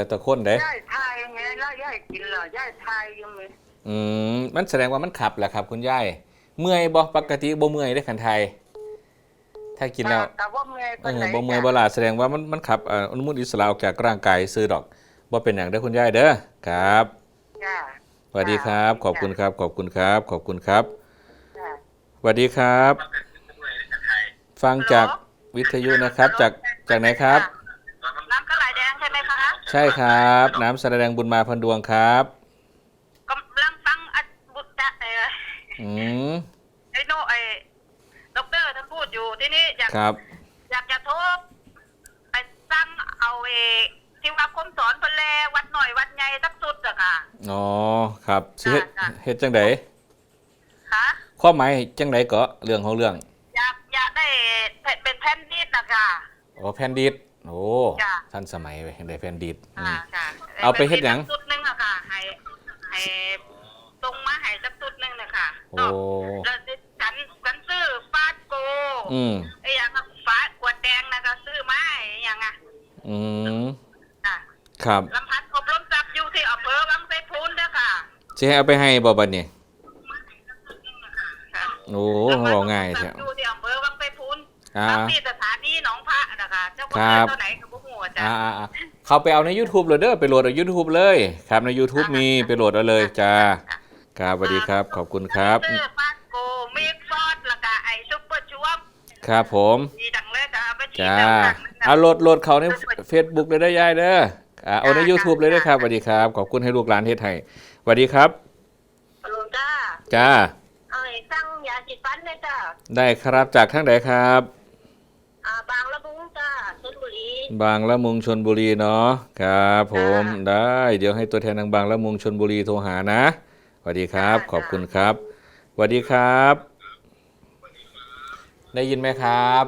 นั่นแหละแตะคนเด้ ย่ายทายไงแล้วย่ายกินเหรอย่ายทายยังไงอืมมันแสดงว่ามันขับแหละครับ คุณยายเมื่อยบ่ปกติบ่เมื่อยได้ขันไทย ถ้ากินแล้วแต่ว่าเมื่อยเอปานอไหนบ่เมื่อยบ่ลาแสดงว่ามันมันขับเอ่ออนุมูลอิสระออกจากร่างกายซื้อดอกบ่เป็นอย่างเด้อคุณยายเด้อครับจ้าสวัสดีครับ ขอบคุณครับ ขอบคุณครับ ขอบคุณครับจ้า สวัสดีครับ ฟังจากวิทยุนะครับ จากจากไหนครับ ใช่ครับ น้ำแสดงบุญมาพันดวงครับกำลังฟังอัดบุตรเอออืมไอ้โนไอ้ด็อกเตอร์ท่านพูดอยู่ที่นี่อยากครับ อยากจะโทษไปสั่งเอาเอที่ว่าคมสอนเพิ่นแลวัดหน่อยวัดใหญ่สักสุดอะค่ะ อ๋อครับสิเฮ็ดจ้ะ เฮ็ดจังไดค่ะความหมายจังไดก็เรื่องของเรื่องอยากอยากได้แผ่นเป็นแผ่นนิดนะคะอ๋อแผ่นดิด โอ้จ้ะ ท่านสมัยเว้ยได้แผ่นดิดอืค่ะมค่ะเอาไปเฮ็ดหยังสุดหนึงอะค่ะให้ให้ตรงมาให้สักสุดหนึงนะคะโอ้แล้วสิฉันฉันซื้อฟาดโกอืมไอ้หยังอะฟ้ากวดแดงนะก็ซื้อมาให้ไอ้หยังอะอืมค่ะครับลำพัดอบรมทรัพย์อยู่ที่อำเภอวังไสพูนเด้อค่ะสิให้เอาไปให้บ่บัดนี้ค่ะโอ้บ่ง่ายแท้อยู่ที่อำเภอวังไสพูนอ่าตามที่ส คะเจ้าครัว่าบเท่าไหนก็บ่ฮู้อะจ้ะอ่าอ่าอ่าเขาไปเอาใน YouTube เลยเด้อไปโหลดเอา YouTube เลยครับใน YouTube มีไปโหลดเอาเลยจ้าครับสวัสดีครับขอบคุณครับซื้อฟาดโกมีฟอดแล้วก็ไอ้ซุปเปอร์ช่วมครับผมดีดังเลยจ้ะเอาไปฉีดจ้าดังๆเอาโหลดโหลดเขาใน Facebook เลยได้อยายเด้ออ่าเอาใน YouTube เลยเด้อครับสวัสดีครับขอบคุณให้ลูกหลานเฮ็ดให้สวัสดีครับฮัลโหลจ้าจ้าเอาไอ้สั่งยาสีฟันเลยจ้าได้ครับจากทางไหนครับ อ่าบางละมุงจ้าชล บุรีบางละมุงชนบุรีเนาะครับผมจ้าได้เดี๋ยวให้ตัวแทนทางบางละมุงชนบุรีโทรหานะสวัสดีครับจ้าขอบคุณครับสวัสดีครับ ได้ยินไหมครับ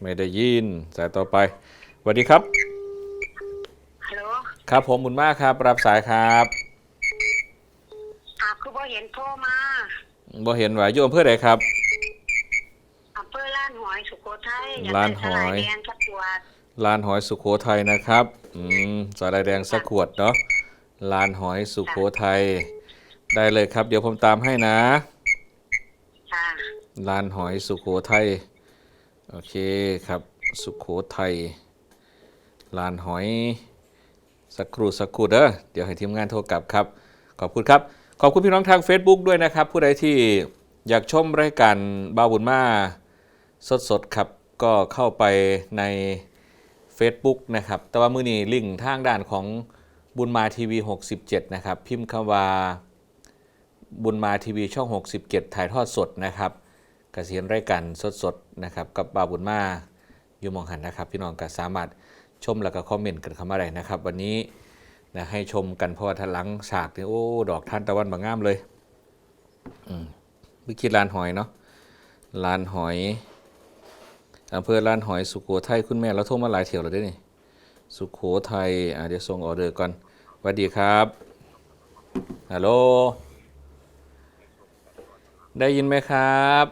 ไม่ได้ยินสายต่อไปสวัสดีครับฮัลโหลครับผมบุญมากครับ รับสายครับอ่าคือบ่เห็นโทรมาบ่เห็นว่าอยู่อำเภอใดครับ อำเภอล้านห อยสุโขทัยกล้านหอยได้สลายแดงชัดตรวจลานหอยสุโขทัยนะครับ อืมสาลายแดงสักขวดเนาะลานหอยสุโขทัย ได้เลยครับ เดี๋ยวผมตามให้นะค่ะลานหอยสุโขทัย โอเคครับ สุโขทัยลานหอยสักครู่สักครู่เด้อ เดี๋ยวให้ทีมงานโทรกลับครับ ขอบคุณครับ ขอบคุณพี่น้องทาง Facebook ด้วยนะครับ ผู้ใดที่อยากชมรายการบาวบุญมา สดๆครับก็เข้าไปใน Facebook นะครับ แต่ว่ามือนี้ลิงก์ทางด้านของบุญมาทีวี 67 นะครับ พิมพ์คำว่าบุญมาทีวีช่อง 67 ถ่ายทอดสดนะครับกเกษียณรายการสดๆนะครับ กับบาวบุญมาอยู่มองหันนะครับ พี่น้องก็สามารถชมแล้วก็คอมเมนต์กันเข้ามาได้นะครับ วันนี้นะให้ชมกันเพราะว่าทันหลังฉากนี่โอ้ดอกท่านตะวันบางงามเลยอืมวิคิดลานหอยเนาะลานหอย อำเภอลานหอยสุโขทัยคุณแม่เราโทรมาหลายเที่ยวแล้วเด้วยนี่สุโขทัยอะเดี๋ยวส่งออเดอร์ก่อนสวัสดีครับฮัลโหลได้ยินไหมครับ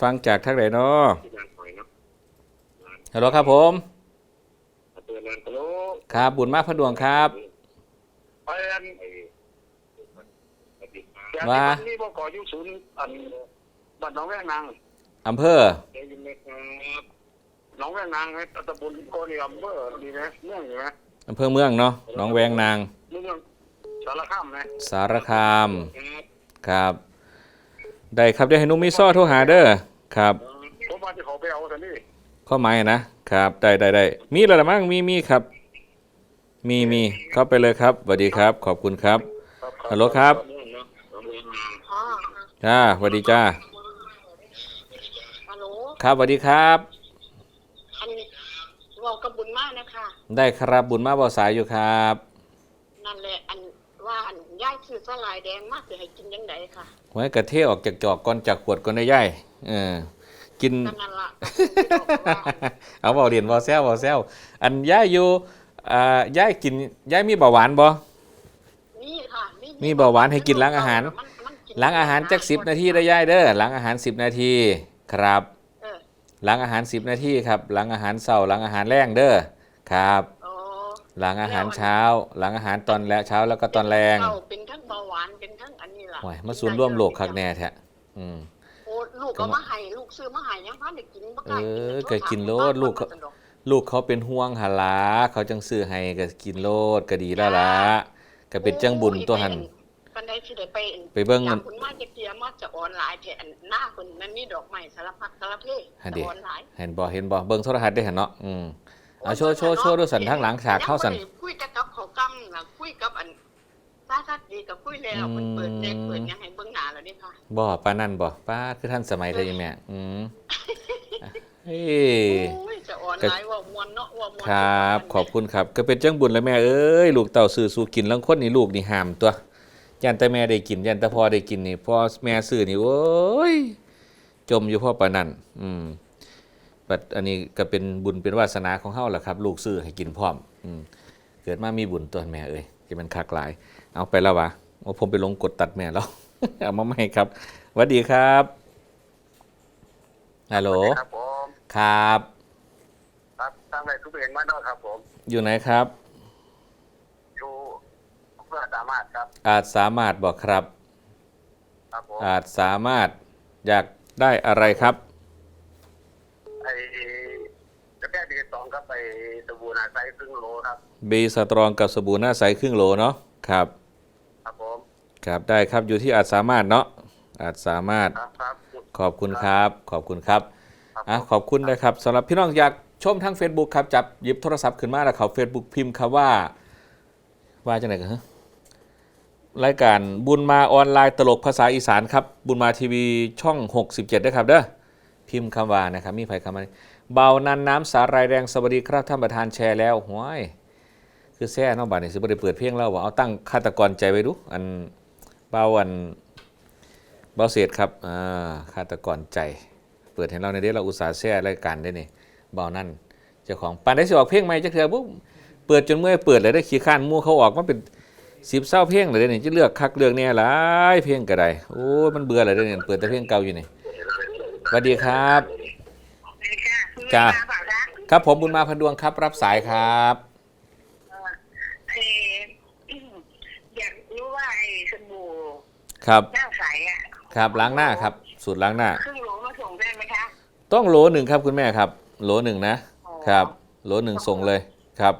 ฟังจากทางไหนเนาะฮัลโหลครับผมเปิดร้านกะโหลครับบุญมากพระดวงครับไปอันว่านี่บ่ขออยู่ศูนย์อันบ้านหนองแวงนาง อำเภอได้ยินไหมครับหนองแวงนางไอ้ตำบลโกนี่อำเภอดีไหมเมืองอยู่ไหมอำเภอเมืองเนาะหน้องแวงนางเมืองสารคามไหมสารคามครับ ได้ครับเดี๋ยวให้หนุ่มมีซ้อโทรหาเด้อครับ ผมว่าจะขอไปเอาแต่นี่ข้อหมายนะครับได้ได้ได้มีแล้วละมั้งมีมีครับ มีมีเข้าไปเลยครับสวัสดีครับ ขอบคุณครับ ฮัลโหลครับอ๋อจ้าสวัสดีจ้าฮัลโหล ครับสวัสดีครับอันบอกกับบุญมากนะคะได้ครับบุญมาบอสายอยู่ครับ นั่นแหละอันว่าอันย่ายซื้อสลายแดงมากสิให้กินยังไงค่ะหวยกระเทออกจากจอกก่อนจากขวดก่อนได้ย่ายเออกินก็นั่นละเอาเบาเรียนเบาแซวเบาแซวอันย่ายอยู่อ่าย่ายกินย่ายมีเบาหวานบ่นี่ค่ะมีเบาหวานให้กินล้างอาหารมันมันกินล้างอาหารจักสิบนาทีได้ย่ายเด้อล้างอาหารสิบนาทีครับเออ หลังอาหาร 10 นาทีครับ หลังอาหารเช้าหลังอาหารแรงเด้อครับ โอ้หลังอาหารเช้า หลังอาหารตอนแล้วเช้าแล้วก็ตอนแรงเาเป็นทั้งเบาหวานเป็นทั้งอันนี้ล่ะโอ้ยมาสูนร่วมโลกคักแน่แท้อืม โอ้ลูกก็มาให้ลูกซื้อมาให้ยังพันได้กินบ่กล้าเออแต่ก็กินโลดลูกเขา ลูกเขาเป็นห่วงหนลาเขาจังซื้อให้ก็กินโลดก็ดีแล้วล่ะก็เป็นจังบุญตัวหันปัน ไดสิได้ไปไปเบิ่งจากคุณมาจะเตรียมมาจะออนไลน์แทนหน้าคุณมันมีดอกไม้สารพัดสารเพฮะจะดิออนไลน์เห็นบ่เห็นบ่เบิ่งโทรทัศน์ได้เห็นเนาะอืมเอาโชว์โชว์โชว์ด้วยสันทั้งหลังฉากเข้าสันยังบ่ได้คุยแต่กับเขากำน่ะคุยกับอันซาซัดดีกับคุยแล้วมันเปิดเน็ตเปิดหยังให้เบิ่งหน้าแล้วนี่ค่ะบ่ป้านั่นบ่ป้าคือท่านสมัยเธอยังแม่อืมอะเฮ้ยโอ้ยจะออนไลน์ว่ามวนเนาะว่ามวนครับ ขอบคุณครับ ก็เป็นจังบุญแล้วแม่เอ้ยลูกเต่าซื้อสู่กินลังคนนี่ลูกนี่ห้ามตัว ยันแต่แม่ได้กินยันแต่พ่อได้กินนี่พ่อแม่ซื้อนี่โอ้ยจมอยู่พ่อปานนั่นอืมบัดอันนี้ก็เป็นบุญเป็นวาสนาของเฮาแหละครับ ลูกซื้อให้กินพร้อมอืมเกิดมามีบุญตัวแม่เอ้ยจะมันคักหลาย เอาไปแล้ววะว่าผมไปลงกดตัดแม่แล้ว เอามาใหม่ครับสวัสดีครับฮัลโหลครับผมครับ ครับทางไหนทุกเองมาด้วยครับผม อยู่ไหนครับอยู่ เพื่อสามารถครับ อาจสามารถบอกครับ ครับผมอาจสามารถอยากได้อะไรครับ ไอ้กระแก้ดีสองครับไปสบู่นาไซครึ่งโลครับ บีสตรองกับสบู่หน้าใสครึ่งโหลเนาะครับ ครับผมครับได้ครับอยู่ที่อาจสามารถเนาะอาจสามารถ ครับครับ ขอบคุณครับ ขอบคุณครับครับ อะขอบคุณนะครับสำหรับพี่น้องอยากชมทาง Facebook ครับ จับหยิบโทรศัพท์ขึ้นมาแล้วเขา Facebook พิมพ์คำว่า ว่าจะไหนกันฮะ รายการบุญมาออนไลน์ตลกภาษาอีสานครับ บุญมาทีวีช่อง 67ด้วยครับเด้อพิมพ์คำว่านะครับ มีไผคำว่าเบานันน้ำสาหรายแรงสวัสดีครับท่านประธานแชร์แล้วห้วยคือแซ่นอกบ้านนี่สิบได้เปิดเพลงแล้วว่าเอาตั้งฆาตกรใจไว้ดู อันเบาอันเบาเศษครับอ่าฆาตกรใจ เปิดให้เราในเด้เราอุตส่าห์แช่รายการได้นี่เบานั่นเจ้าของปานได้สิออกเพลงใหม่จักเทื่อปุ๊บเปิดจนเมื่อยเปิดเลยได้ขี้ข้านมู่เขาออกมาเป็น สิบเศร้าเพลงเลยเด้นี่จะเลือกคักเลือกเนี่ยหลายเพลงก็ได้โอ้ยมันเบื่อเลยเด้นี่เปิดแต่เพลงเก่าอยู่นี่สวัสดีครับจ้าครับผมบุญมาพันดวงครับ รับสายครับเอออยากรู้ว่าไอ้สบู่ครับหน้าใสอะครับล้างหน้าครับ สูตรล้างหน้าครึ่งโหลมาส่งได้ไหมคะต้องโหลหนึ่งครับคุณแม่ครับโหลหนึ่งนะอ๋อครับโหลหนึ่งส่งเลยครับ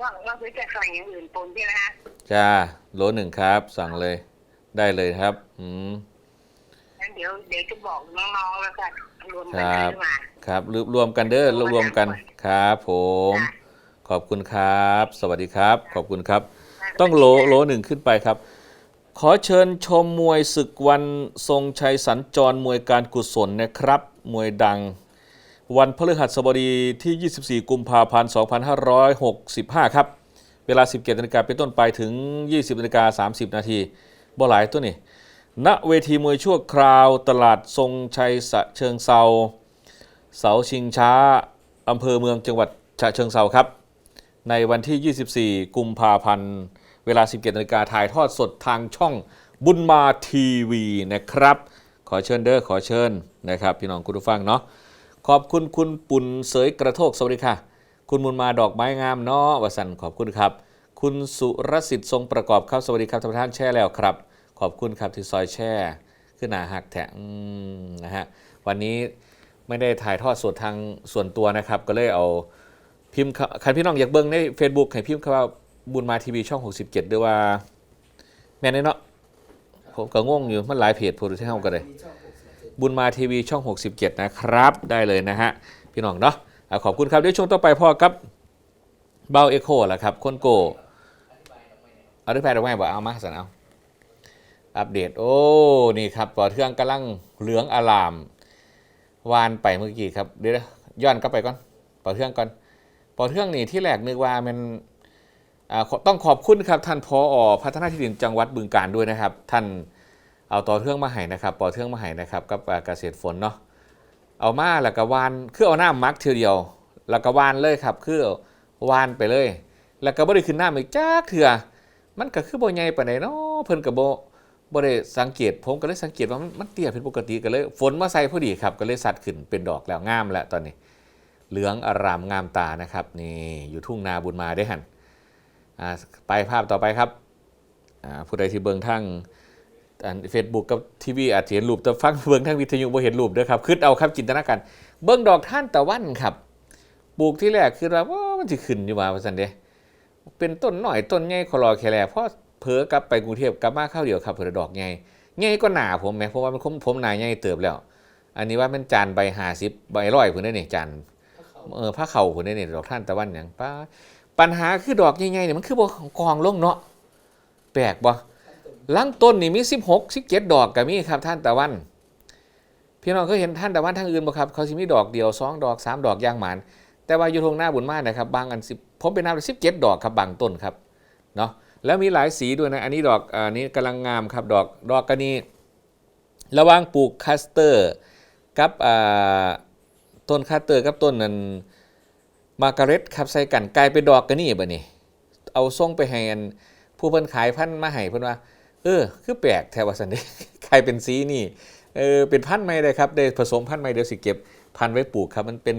ว่าว่าซื้อจะสั่งอย่างอื่นปนใช่ไหมคะจ้าโหลหนึ่งครับ สั่งเลย ได้เลยครับ อืมงั้นเดี๋ยวเดี๋ยวจะบอกน้องๆแล้วกันรวมกันครับ ขึ้นมา ครับรวบรวมกันเด้อรวบรวมกันครับผม จ้ะ ขอบคุณครับ สวัสดีครับ ขอบคุณครับ ต้องโหลโหลหนึ่งขึ้นไปครับ ขอเชิญชมมวยศึกวันทรงชัยสัญจรมวยการกุศลนะครับ มวยดัง วันพฤหัสบดีที่ 24 กุมภาพันธ์ 2565 ครับ เวลา 17นาฬิกาเป็นต้นไปถึง 20นาฬิกา30 นาทีบ่หลายตัวนี่ณเวทีมวยชั่วคราวตลาดทรงชัยสะเชิงเซาเสาชิงช้าอำเภอเมืองจังหวัดฉะเชิงเซาครับ ในวันที่ 24 กุมภาพันธ์เวลา 17นาฬิกาถ่ายทอดสดทางช่องบุญมาทีวีนะครับ ขอเชิญเด้อขอเชิญนะครับ พี่น้องคุณผู้ฟังเนาะ ขอบคุณคุณปุ่นเสยกระโทกสวัสดีค่ะ คุณมุนมาดอกไม้งามเนาะวสันขอบคุณครับ คุณสุรสิทธิ์ทรงประกอบครับสวัสดีครับท่านประธานแช่แล้วครับ ขอบคุณครับที่ซอยแช่ขึ้นหนาหักแทะอืมนะฮะวันนี้ไม่ได้ถ่ายทอดสดทางส่วนตัวนะครับ ก็เลยเอาพิมพ์คใครพี่น้องอยากเบิ่งใน Facebook ให้พิมพ์คำว่าบุญมาทีวีช่อง 67ด้วยว่า แม่นเนาะผมก็งงอยู่มันหลายเพจพูดที่เฮาก็ได้ บุญมาทีวีช่อง 67 นะครับ ได้เลยนะฮะ พี่น้องเนาะอะขอบคุณครับเดี๋ยวช่วงต่อไปพ่อครับเบาเอ็กโคละครับคนโกอาด้วยแพรดอกไม้บอกเอามาสันเอาอัปเดต โอ้ นี่ครับปอเทืองกำลังเหลืองอลาม วานไปเมื่อกี้ครับ เดี๋ยวย้อนกลับไปก่อนปอเทืองก่อนปอเทืองนี่ที่แรกนึกว่ามันต้องขอบคุณครับท่านพออพัฒนาที่ดินจังหวัดบึงกาฬด้วยนะครับ ท่าน เอาต่อเทืองมาให้นะครับปอเทืองมาให้นะครับกับอ่าเกษตรฝนเนาะเอามาแล้วก็วานคือเอาหน้ามักเทียวเดียว แล้วก็วานเลยครับ คือวานไปเลย แล้วก็บ่ได้ขึ้นหน้าอีกจักเถื่อมันก็คือบ่ใหญ่ปานใดเนาะเพิ่นก็บ่บ่ได้สังเกตผมก็เลยสังเกตว่ามันมันเตี้ยผิดปกติก็เลย ฝนมาใส่พอดีครับ ก็เลยสัดขึ้นเป็นดอกแล้วงามแล้วตอนนี้ เหลืองอารามงามตานะครับนี่อยู่ทุ่งนาบุญมาได้หันไปภาพต่อไปครับผู้ใดที่เบิงทางเฟซบุ๊กกับทีวีอาจจะเห็นรูปแต่ฟังเบิ่งทางวิทยุบ่เห็นรูปเด้อครับคิดเอาครับจินตนาการเบิ่งดอกท่านตะวันครับปลูกที่แรกคือว่าว้ามันสิขึ้นอยู่ว่าว่าซั่นเด้เป็นต้นหน่อยต้นใหญ่คอรอแค่แลพอเผลอกลับไปกรุงเทพกลับมาข้าวเดียวครับเผลอดอกใหญ่ใหญ่ก็หนาผมแหมเพราะว่ามันผมผมหนาใหญ่เติบแล้ว อันนี้ว่าเป็นจานใบ50ใบร้อยพุ่นเด้นี่จานเออผ้าเข่าคนนี้เนี่ยดอกท่านตะวันอย่างป้าปัญหาคือดอกใหญ่ๆเนี่ยมันคือบ่กองลงเนาะแปลกบ่ ลังต้นนี่มี 16 17ดอกก็มีครับท่านตะวัน พี่น้องเคยเห็นท่านตะวันทางอื่นบ่ครับเขาสิมีดอกเดียวสองดอกสามดอกย่างหมานแต่ว่าอยู่ทงหน้าบุญมากนะครับบางอันสิบผมเป็นน้ำสิบเจ็ดดอกครับบางต้นครับเนาะแล้วมีหลายสีด้วยนะอันนี้ดอกอันนี้กำลังงามครับดอกดอกกระนีระหว่างปลูกคัสเตอร์กับต้นคาเตอร์กับต้นนั้นมาการ์เร็ตครับใส่กันกลายเป็นดอกกันนี่บ่นี่เอาส่งไปให้ผู้เพิ่นขายพันธุ์มาให้เพิ่นว่า เออ คือแปลกแทว่าซั่นเด้กลายเป็นสีนี่เออเป็นพันธุ์ใหม่เลยครับได้ผสมพันธุ์ใหม่เดี๋ยวสิเก็บพันธุ์ไว้ปลูกครับ มันเป็น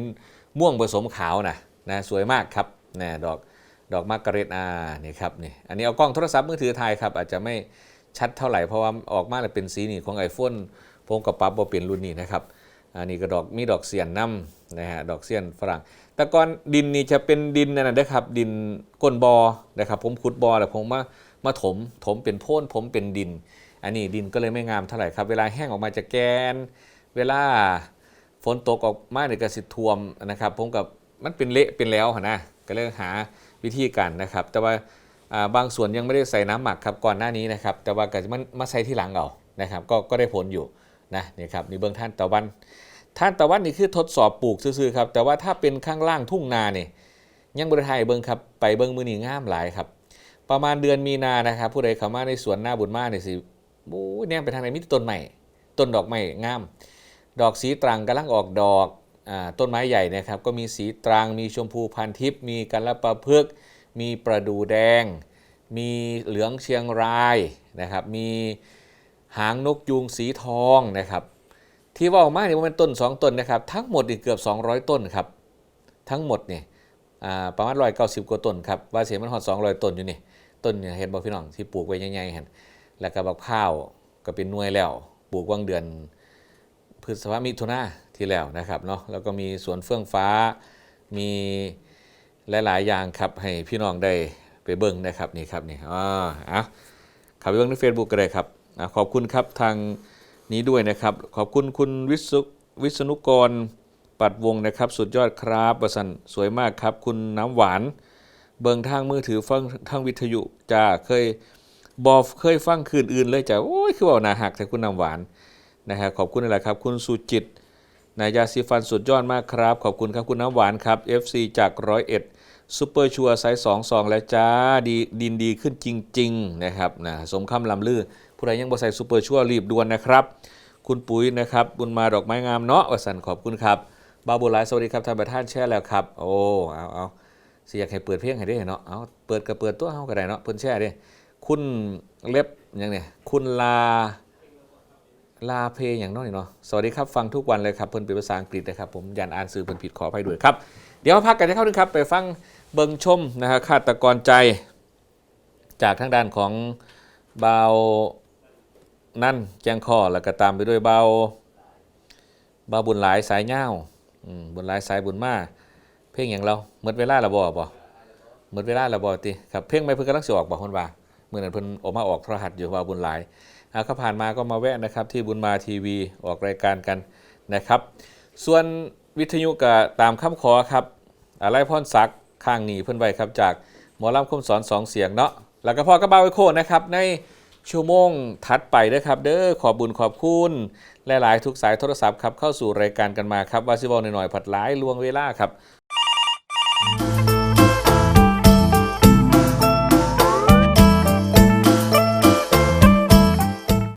ม่วงผสมขาวนะนะสวยมากครับนะดอกดอกมาการ์เรตอานี่ครับนี่อันนี้เอากล้องโทรศัพท์มือถือถ่ายครับ อาจจะไม่ชัดเท่าไหร่เพราะว่าออกมาแล้วเป็นสีนี่ของ iPhone ผมกับปั๊บบ่เป็นรุ่นนี้นะครับอันนี้ก็ดอกมีดอกเสียนน้ำนะฮะดอกเสียนฝรั่งแต่ก่อนดินนี่จะเป็นดินนั่นนะเด้อครับดินก้นบอนะครับผมขุดบอแล้วผมมา มาถมถมเป็นโพ่นผมเป็นดิน อันนี้ดินก็เลยไม่งามเท่าไหร่ครับ เวลาแห้งออกมาจะแกน เวลาฝนตกออกมาเนี่ยก็สิท่วมนะครับผมกับมันเป็นเละเป็นแล้วนะก็เลยหาวิธีการนะครับ แต่ว่าบางส่วนยังไม่ได้ใส่น้ำหมักครับก่อนหน้านี้นะครับ แต่ว่าก็จะมันมาใส่ที่หลังเอานะครับ ก็ก็ได้ผลอยู่นะนี่ครับนี่เบื้องท่านตะวันท่านตะวันนี่คือทดสอบปลูกซื่อๆครับแต่ว่าถ้าเป็นข้างล่างทุ่งนาเนี่ยยังบริไทยเบิ้งครับไปเบิ้งมือนี่งามหลายครับ ประมาณเดือนมีนานะครับผู้ใดเข้ามาในสวนหน้าบุญมาเนี่ยสิโอ้ยแนมไปทางไหนมีต่ต้นใหม่ต้นดอกไม้งาม ดอกสีตรังกำลังออกดอกอต้นไม้ใหญ่นะครับก็มีสีตรังมีชมพูพันทิพย์มีกัลปะพฤกษ์มีประดูแดง มีเหลืองเชียงรายนะครับมีหางนกยูงสีทองนะครับที่ว่าออกมาเนี่ยมันเป็นต้น 2 ต้นนะครับทั้งหมดนี่เกือบ 200 ต้นครับทั้งหมดเนี่ยประมาณร้อยเก้าสิบกว่าต้นครับว่าเสียมันหอด200 ต้นอยู่นี่ ต้นเห็นบอกพี่น้องที่ปลูกไว้ใหญ่ๆเห็นแล้วก็บักข้าวก็เป็นหน่วยแล้ว ปลูกว่างเดือนพฤษภามิถุนาที่แล้วนะครับเนาะแล้วก็มีสวนเฟื่องฟ้ามีหลายๆอย่างครับให้พี่น้องได้ไปเบิ่งนะครับนี่ครับนี่อ่าอะขับไปเบิ่งใน Facebook ก็ได้ครับอขอบคุณครับทางนี้ด้วยนะครับ ขอบคุณคุณวิศวิษณุกรปัดวงนะครับ สุดยอดครับประสันสวยมากครับ คุณน้ำหวาน เบิงทางมือถือฟังทางวิทยุจ้าเคยบอเคยฟังคืนอื่นเลยจ้าโอ้ยคือว่านาหักแต่คุณน้ำหวานนะฮะขอบคุณอะไรครับ คุณสุจิตนายาซีฟันสุดยอดมากครับ ขอบคุณครับคุณน้ำหวานครับ FC จากร้อยเอ็ดซูเปอร์ชัวร์ไซส์สองสองแล้วจ้าดีดินดีขึ้นจริง ๆ นะครับนะสมคำลำลือ ผู้ใดยังบ่ใส่ซูเปอร์ชัวร์รีบด่วนนะครับ คุณปุ๋ยนะครับ บุญมาดอกไม้งามเนาะวสันขอบคุณครับบาบุหลสวัสดีครับท่านประธานแช่แล้วครับ โอ้เอาเอา สิอยากให้เปิดเพลงให้ได้เนาะเอาเปิดก็เปิดตัวเฮาก็ได้เนาะเพิ่นแช่เด้คุณเล็บยังเนี่ยคุณลาลาเพลงอย่างน้อยเนาะสวัสดีครับฟังทุกวันเลยครับเพิ่นเป็นภาษาอังกฤษนะครับผมยันอ่านสื่อเพิ่นผิดขออภัยด้วยครับ เดี๋ยวพักกันจะเข้านึงครับ ไปฟังเบิงชมนะฮะฆาตกรใจ จากทางด้านของเบานั่นแจ้งข้อแล้วก็ตามไปด้วยเบาเบาบุญหลายสายเง่าบุญหลายสายบุญมา เพลงอย่างเราหมดเวลาและบ่บ่หมดเวลาและบ่ติครับเพลงไม่เพิ่นกำลังสิออกบ่คนว่าเมื่อนั้นเพิ่นออกมาออกโทรหัสอยู่ว่าบุญหลายอาเขาผ่านมาก็มาแวะนะครับที่บุญมาทีวีออกรายการกันนะครับ ส่วนวิทยุก็ตามคำขอครับอะไรพรศักดิ์ข้างหนีเพิ่นไว้ครับจากหมอลำคมสอนสองเสียงเนาะแล้วก็พ่อก็เบาไอโคนะครับในชั่วโมงถัดไปนะครับ เด้อขอบุญขอบคุณหลาย ๆ ทุกสายโทรศัพท์ครับเข้าสู่รายการกันมาครับว่าซิบอลหน่อยๆผัดหลายลวงเวลาครับ